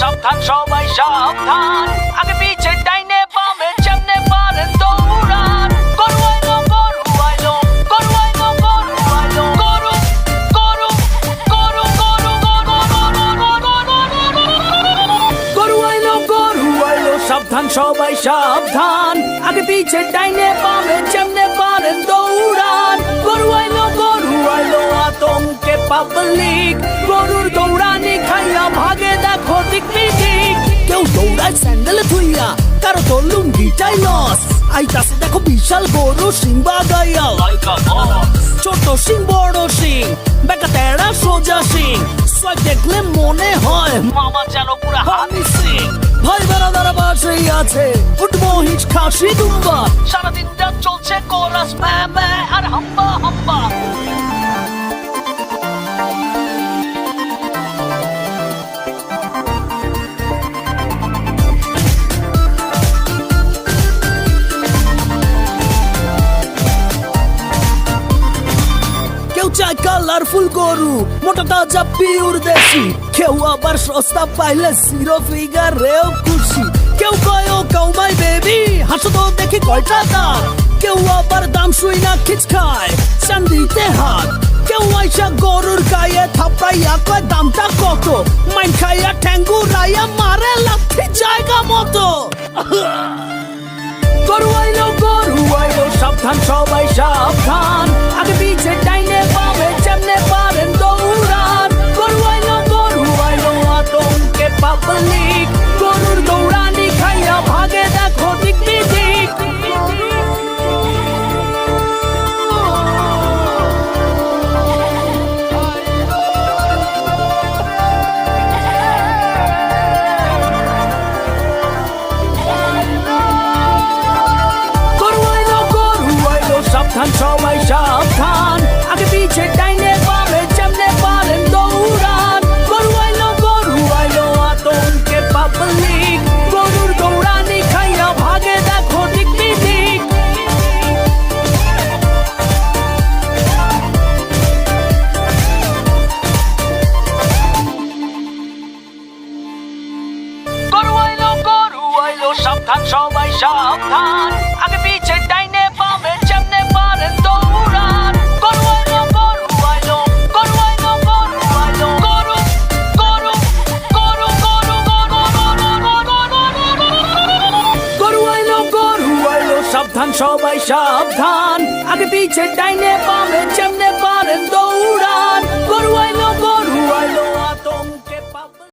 সাবধান, সবাই সাবধান। আগে পিছে ডাইনে বামে যেমনে পারেন দৌড়ান। গরু আইলো গরু আইলো গরু আইলো গরু আইলো গরু গরু গরু গরু। গরু আইলো গরু আইলো সাবধান, সবাই সাবধান। আগে পিছে ডাইনে বামে যেমনে পারেন দৌড়ান। গরু আইলো গরু আইলো আতঙ্কে পাবলিক গরুর দৌড়ানি ভাগে দেখো দিক দিক কেউ দৌড়ায় স্যান্ডেলে থুইয়া কারও তো লুঙ্গিটাই লস। আইতাছে দেখো বিশাল গরু সিং বাগাইয়া। ছোট সিং বড় সিং বেকা তেড়া সোজা সিং সোয়াগ দেখলে মনে হয় মামা যেন পুরা হানি সিং ভাই বেড়াদারা বাসেই আছে উঠবো কেউ চায় কালারফুল গরু, মোটা তাজা পিউর দেশি। কেউ আবার সস্তা পাইলে জিরো ফিগারেও খুশি। কেউ কয়, ও কাউমাই বেবি, হাসো তো দেখি কয়টা দাম কেউ আবার দাম শুই না খিচ খায়, চান্দিতে হাত। কেউ আইসা গরুর গায়ে থাপড়াইয়া কয়, দামটা কত? মাইন খাইয়া ঠ্যাঙ্গু রাইয়া মারে লাথি জায়গা মতো। গরু আইলো গরু আইলো, সাবধান, সবাই সাবধান। আগে পিছে ডাইনে সাবধান, সবাই সাবধান। আগে পিছে ডাইনে বামে যেমনে পারেন দৌড়ান। গরু আইলো গরু আইলো, আতঙ্কে পাবলিক। গরুর দৌড়ানি খাইয়া ভাগে, দেখো দিক দিক সাবধান, সবাই সাবধান। আগে পিছে ডাইনে সাবধান সবাই সাবধান। আগে পিছে ডাইনে বামে